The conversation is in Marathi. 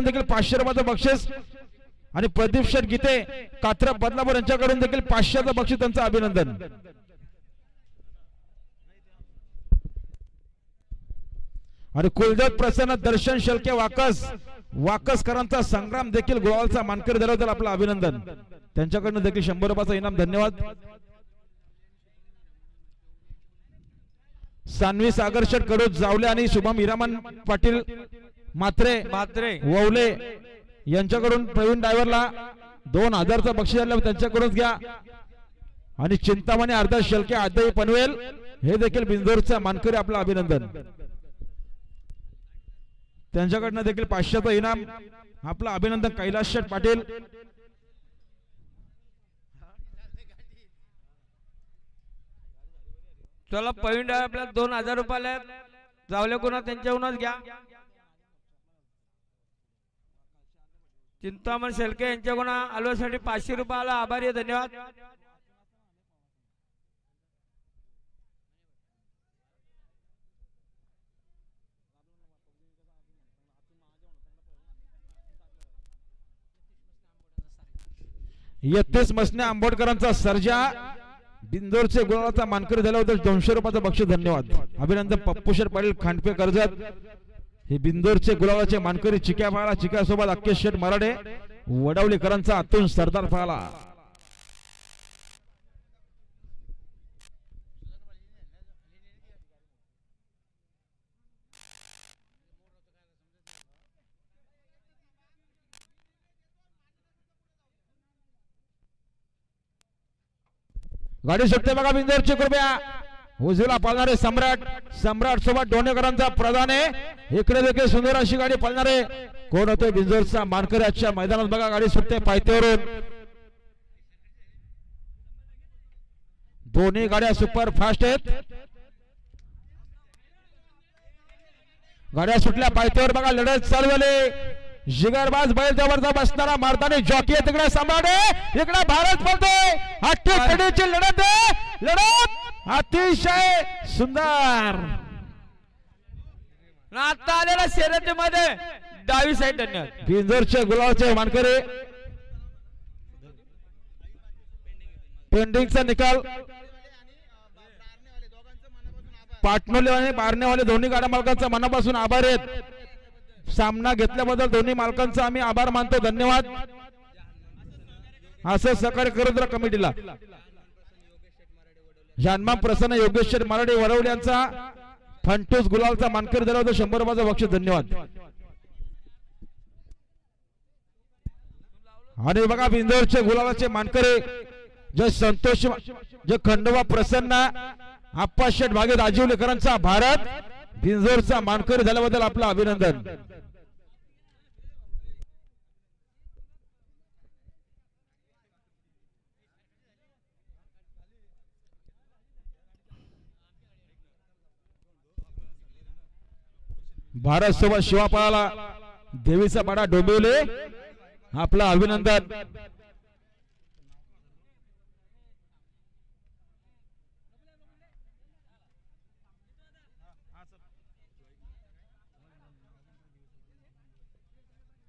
यांच्याकडून देखील पाचशे रुपयाचं बक्षीस. आणि प्रदीप शेठ गीते कात्रा बदलापूर यांच्याकडून देखील पाचशेचं बक्षीस त्यांचं अभिनंदन. आणि कुलदेव प्रसन्न दर्शन शेळके वाकस वाकसकरांचा संग्राम देखील गोवालचा मानकरी धरवतील आपलं अभिनंदन. त्यांच्याकडनं देखील शंभर रुपयाचा इनाम धन्यवाद. सानवी सागर शेठ कडू जावले आणि शुभम हिरामन पाटील मात्रे मात्रे. ववले यांच्याकडून प्रवीण ड्रायव्हरला दोन हजारचं बक्षीस आलं त्यांच्याकडूनच घ्या. आणि चिंतामणी अर्धा शेलके आदई पनवेल हे देखील बिंदोरचा मानकरी आपलं अभिनंदन. त्यांच्याकडनं देखील पाचशेचं इनाम आपलं अभिनंदन कैलास शेठ पाटील. चला पॉइंट आहे आपल्याला दोन हजार रुपयाला आहेत. जावले कोणा त्यांच्याहूनच घ्या. चिंतामण शेलके यांच्याकडून आलोसाठी पाचशे रुपयाला आभारी आहे. धन्यवाद. यत्तेस मसने आंबोडकरांचा सर्जा. बिंदोरचे गुलाबाचा मानकरी झाल्याबद्दल दोनशे रुपयाचा बक्षीस धन्यवाद. अभिनंदन पप्पूशर पाटील खांडपे कर्जत. हे बिंदोरचे गुलाबाचे मानकरी चिक्या पाळा चिक्यासोबत अक्केश शेठ मराडे वडवलेकरांचा आतून सरदार पाळा गाडी सुटते बघा बिंदोरचे कृपया. उजवीला पळणारे सम्राट सम्राट सोबत डोणेकरांचा प्रधान आहे. इकडे देखील सुंदर अशी गाडी पळणारे. कोण होते? बिंजोरचा मानकरी आजच्या मैदानात बघा गाडी सुटते पायथ्यावरून. दोन्ही गाड्या सुपर फास्ट आहेत. गाड्या सुटल्या पायथ्यावर बघा लढत चालू झाली. जिगरबाज बैल जवळचा बसणारा मारताना जॉकी आहे तिकडे आहे इकडे भारत पळतोय हट्टी कडीची लढत आहे. लढत अतिशय सुंदर. आता आलेला शर्यतीमध्ये डावी साईड धन्यवाद. बिंजोरचे गुलाबाचे मानकरी पेंडिंगचा निकाल. पाटणोले आणि बारणेवाले दोन्ही गाड्या मालकांचा मनापासून आभार आहेत. सामना घेतल्याबद्दल दोन्ही मालकांचा आम्ही आभार मानतो. धन्यवाद. असं सहकार्य करत राहा कमिटीला. जानमा प्रसन्न योगेश्वर मराठे वरवले यांचा फंटूस गुलालचा मानकरी दिला होता. शंभर रुपयाचा बक्षीस. धन्यवाद. आणि बघा बिंदोरचे गुलाबाचे मानकरे जय संतोष जय खंडोबा प्रसन्न आप्पा शेठ भागे राजीवलेकरांचा भारत बिंजोरचा मानकरी झाल्याबद्दल आपलं अभिनंदन. भारत सोबत शिवापाळाला देवीचा पाडा डोंबिवले. आपलं अभिनंदन.